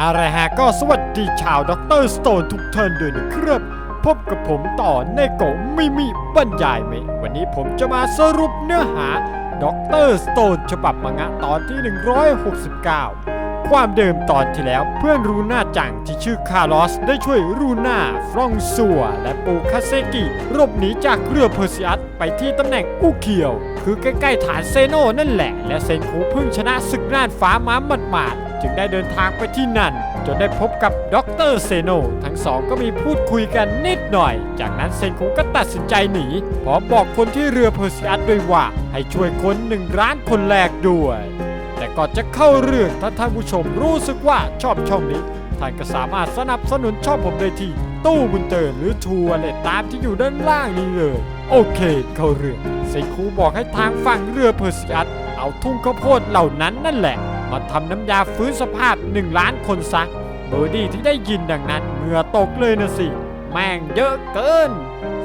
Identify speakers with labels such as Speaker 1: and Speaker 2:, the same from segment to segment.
Speaker 1: อะไรฮะก็สวัสดีชาวด็อกเตอร์สโตนทุกท่านด้วยนะครับ พบกับผมต่อในโกะไม่มีบรรยายไหม วันนี้ผมจะมาสรุปเนื้อหาด็อกเตอร์สโตนฉบับมังงะตอนที่ 169 ความเดิมตอนที่แล้วเพื่อนรูน่าจังที่ชื่อคาร์ลอสได้ช่วยรูน่าฟรองซัว และปูคาเซกิหลบหนีจากเรือเพอร์ซิอัสไปที่ตำแหน่งอุเคียว คือใกล้ๆฐานเซโนนั่นแหละ และเซนคูเพิ่งชนะศึกน่านฟ้าม้าหมาด จึงได้เดินทางไปที่นั่น จนได้พบกับด็อกเตอร์เซโนทั้งสองก็มีพูดคุยกันนิดหน่อย จากนั้นเซนคูก็ตัดสินใจหนีพร้อมบอกคนที่เรือเพอร์ซิอัสด้วยว่า ให้ช่วยคนหนึ่งร้านคนแรกด้วย แต่ก่อนจะเข้าเรื่องถ้าท่านผู้ชมรู้สึกว่าชอบช่องนี้ท่านก็สามารถสนับสนุนช่องผมได้ที่ตู้บุญเตินหรือทัวร์เลตตามที่อยู่ด้านล่างนี้เลย โอเค เข้าเรื่องเซคูบอกให้ทางฝั่งเรือเพอร์ซิอัสเอาทุ่งข้าวโพดเหล่านั้นนั่นแหละ มาทำน้ำยาฟื้นสภาพ 1 ล้านคนซะเบอร์ดี้ที่ได้ยินดังนั้นเหงื่อตกเลยนะสิ แม่งเยอะเกิน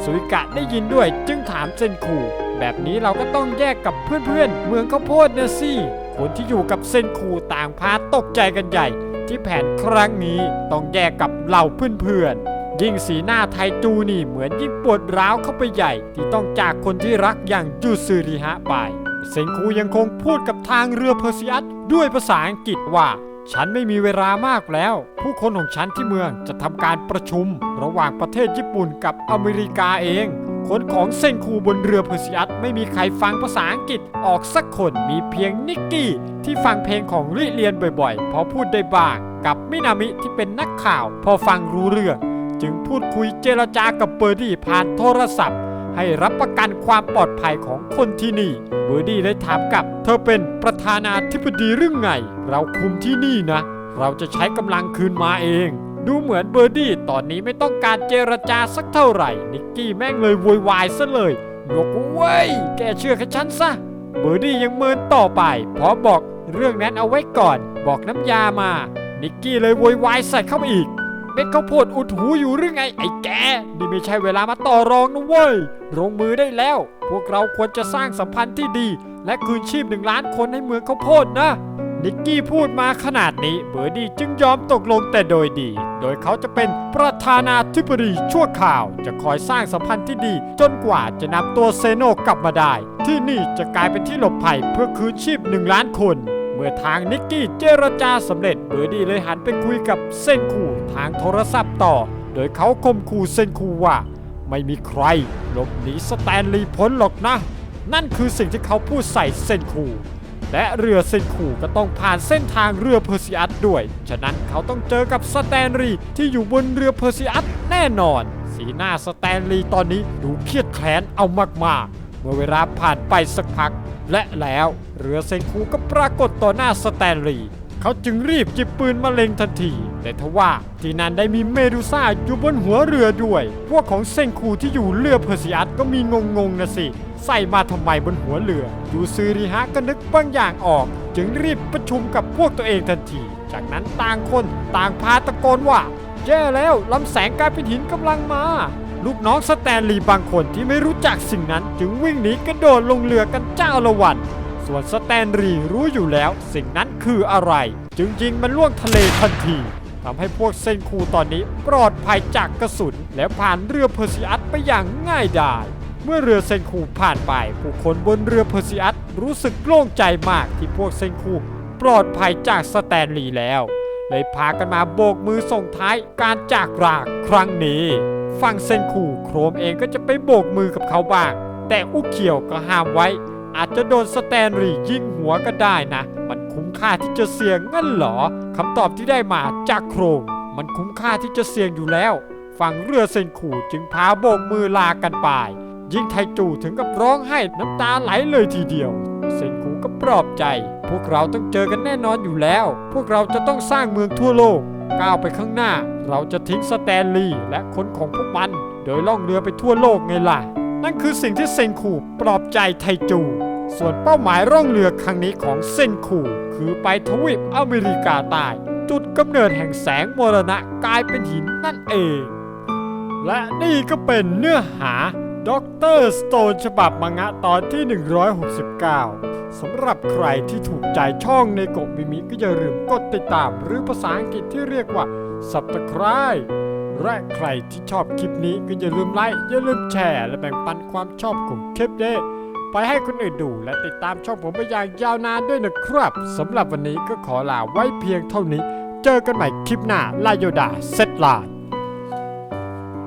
Speaker 1: สุริกะได้ยินด้วยจึงถามเซนคูแบบนี้เราก็ต้องแยกกับเพื่อนๆ เมืองข้าวโพดนะสิ คนที่อยู่กับเซนคูต่างพาตกใจกันใหญ่ ที่แผนครั้งนี้ต้องแยกกับเหล่าเพื่อนๆ ยิ่งสีหน้าไทจูนี่เหมือนยิ่งปวดร้าวเข้าไปใหญ่ ที่ต้องจากคนที่รักอย่างจูซืริฮะไป เซนคูยังคงพูดกับทางเรือเพอร์ซิอัสด้วยภาษาอังกฤษว่า ฉันไม่มีเวลามากแล้ว ผู้คนของฉันที่เมืองจะทำการประชุม ระหว่างประเทศญี่ปุ่นกับอเมริกาเองคนของเซนคูบนเรือเพอร์ซิอัสไม่มีใครฟังภาษาอังกฤษออกสักคนมีเพียงนิกกี้ที่ฟังเพลงของริเลียนบ่อยๆ พอพูดได้บ้าง กับมินามิที่เป็นนักข่าว พอฟังรู้เรื่อง จึงพูดคุยเจรจากับเบอร์ดี้ผ่านโทรศัพท์ ให้รับประกันความปลอดภัยของคนที่นี่เบอร์ดี้ได้ถามกลับ เธอเป็นประธานาธิบดีหรือไง เราคุมที่นี่นะ เราจะใช้กำลังคืนมาเอง ดูเหมือนเบอร์ดี้ตอนนี้ไม่ต้องการเจรจาสักเท่าไหร่นิกกี้แม่งเลยโวยวายซะเลยบอกว่เว้ยแกเชื่อแค่ฉันซะเบอร์ดี้ยังเมินต่อไปพร้อมบอกเรื่องนั้นเอาไว้ก่อน บอกน้ำยามา นิกกี้เลยโวยวายใส่เข้าไปอีก เม็ดข้าวโพดอุดหูอยู่หรือไงไอ้แก นี่ไม่ใช่เวลามาต่อรองนะเว้ยลงมือได้แล้ว พวกเราควรจะสร้างสัมพันธ์ที่ดี และคืนชีพหนึ่งล้านคนให้เมืองข้าวโพดนะนิกกี้พูดมาขนาดนี้เบอร์ดี้จึงยอมตกลงแต่โดยดี โดยเขาจะเป็นประธานาธิบดีชั่วข่าว จะคอยสร้างสัมพันธ์ที่ดี จนกว่าจะนำตัวเซโนกลับมาได้ ที่นี่จะกลายเป็นที่หลบภัยเพื่อคืนชีพหนึ่งล้านคน เมื่อทางนิกกี้เจรจาสำเร็จเบอร์ดี้เลยหันไปคุยกับเซนคูทางโทรศัพท์ต่อ โดยเขาข่มขู่เซนคูว่า ไม่มีใครหลบหนีสแตนลีย์พ้นหรอกนะ นั่นคือสิ่งที่เขาพูดใส่เซนคูและเรือเซนคูก็ต้องผ่านเส้นทางเรือเพอร์ซิอัสด้วย ฉะนั้นเขาต้องเจอกับสแตนลีย์ที่อยู่บนเรือเพอร์ซิอัสแน่นอน สีหน้าสแตนลีย์ตอนนี้ดูเครียดแค้นเอามากๆ มื่อเวลาผ่านไปสักพัก และแล้วเรือเซนคูก็ปรากฏต่อหน้าสแตนลีย์เขาจึงรีบจิบปืนมาเล็งทันที แต่ทว่าที่นั่นได้มีเมดูซ่าอยู่บนหัวเรือด้วย พวกของเซนคูที่อยู่เรือเพอร์ซิอัสก็มีงงๆนะสิ ใส่มาทำไมบนหัวเรือยูซือริฮะก็นึกบางอย่างออก จึงรีบประชุมกับพวกตัวเองทันที จากนั้นต่างคนต่างพาตะโกนว่าแย่แล้วลำแสงกลายเป็นหินกำลังมา ลูกน้องสแตนลีย์บางคนที่ไม่รู้จักสิ่งนั้น จึงวิ่งหนีกระโดดลงเรือกันเจ้าละวัน ส่วนสแตนลีย์รู้อยู่แล้ว สิ่งนั้นคืออะไร จึงยิงมันล่วงทะเลทันทีทำให้พวกเซนคูตอนนี้ปลอดภัยจากกระสุน และผ่านเรือเพอร์ซิอัสไปอย่างง่ายดายเมื่อเรือเซนคูผ่านไป ผู้คนบนเรือเพอร์ซิอัสรู้สึกโล่งใจมากที่พวกเซนคูปลอดภัยจากสแตนลีย์แล้ว เลยพากันมาโบกมือส่งท้ายการจากลาครั้งนี้ ฝั่งเซนคูโครมเองก็จะไปโบกมือกับเขาบ้าง แต่อุเขียวก็ห้ามไว้ อาจจะโดนสแตนลียิงหัวก็ได้นะ มันคุ้มค่าที่จะเสี่ยงงั้นเหรอคำตอบที่ได้มาจากโครม มันคุ้มค่าที่จะเสี่ยงอยู่แล้ว ฝั่งเรือเซนคูจึงพาโบกมือลากันไป ยิ่งไทจูถึงกับร้องไห้น้ำตาไหลเลยทีเดียว เซนคูก็ปลอบใจ พวกเราต้องเจอกันแน่นอนอยู่แล้ว พวกเราจะต้องสร้างเมืองทั่วโลก ก้าวไปข้างหน้า เราจะทิ้งสแตนลีย์และคนของพวกมัน โดยล่องเรือไปทั่วโลกไงล่ะ นั่นคือสิ่งที่เซนคูปลอบใจไทจู ส่วนเป้าหมายร่องเรือครั้งนี้ของเซนคูคือไปทวีปอเมริกาใต้จุดกำเนิดแห่งแสงมรณะกลายเป็นหินนั่นเอง และนี่ก็เป็นเนื้อหา ด็อกเตอร์สโตนฉบับมังงะตอนที่ 169 สำหรับใครที่ถูกใจช่องในโกะมิมิก็อย่าลืมกดติดตามหรือภาษาอังกฤษที่เรียกว่า Subscribe และใครที่ชอบคลิปนี้ก็อย่าลืมไลค์อย่าลืมแชร์ และแบ่งปันความชอบของคลิปนี้ไปให้คนอื่นดูและติดตามช่องผมไปอย่างยาวนานด้วยนะครับสำหรับวันนี้ก็ขอลาไว้เพียงเท่านี้ เจอกันใหม่คลิปหน้าลาโยดาเซตลา